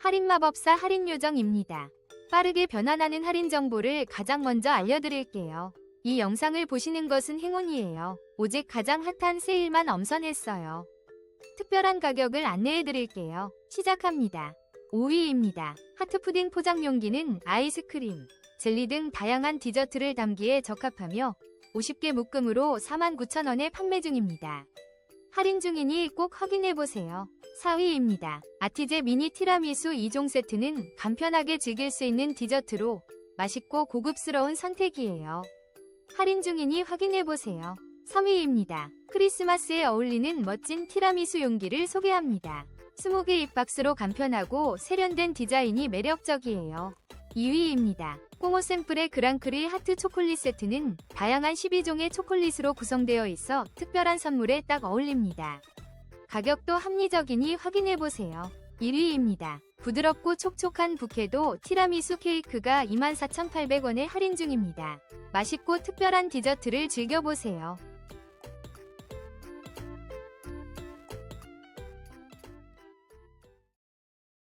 할인마법사 할인요정입니다. 빠르게 변환하는 할인 정보를 가장 먼저 알려드릴게요. 이 영상을 보시는 것은 행운이에요. 오직 가장 핫한 세일만 엄선했어요. 특별한 가격을 안내해드릴게요. 시작합니다. 5위입니다. 하트푸딩 포장 용기는 아이스크림, 젤리 등 다양한 디저트를 담기에 적합하며 50개 묶음으로 49,000원에 판매 중입니다. 할인 중이니 꼭 확인해보세요. 4위입니다. 아티제 미니 티라미수 2종 세트는 간편하게 즐길 수 있는 디저트로 맛있고 고급스러운 선택이에요. 할인 중이니 확인해보세요. 3위입니다. 크리스마스에 어울리는 멋진 티라미수 용기를 소개합니다. 20개 입박스로 간편하고 세련된 디자인이 매력적이에요. 2위입니다. 꼬모 샘플의 그랑크리 하트 초콜릿 세트는 다양한 12종의 초콜릿으로 구성되어 있어 특별한 선물에 딱 어울립니다. 가격도 합리적이니 확인해보세요. 1위입니다. 부드럽고 촉촉한 부케도 티라미수 케이크가 24,800원에 할인 중입니다. 맛있고 특별한 디저트를 즐겨보세요.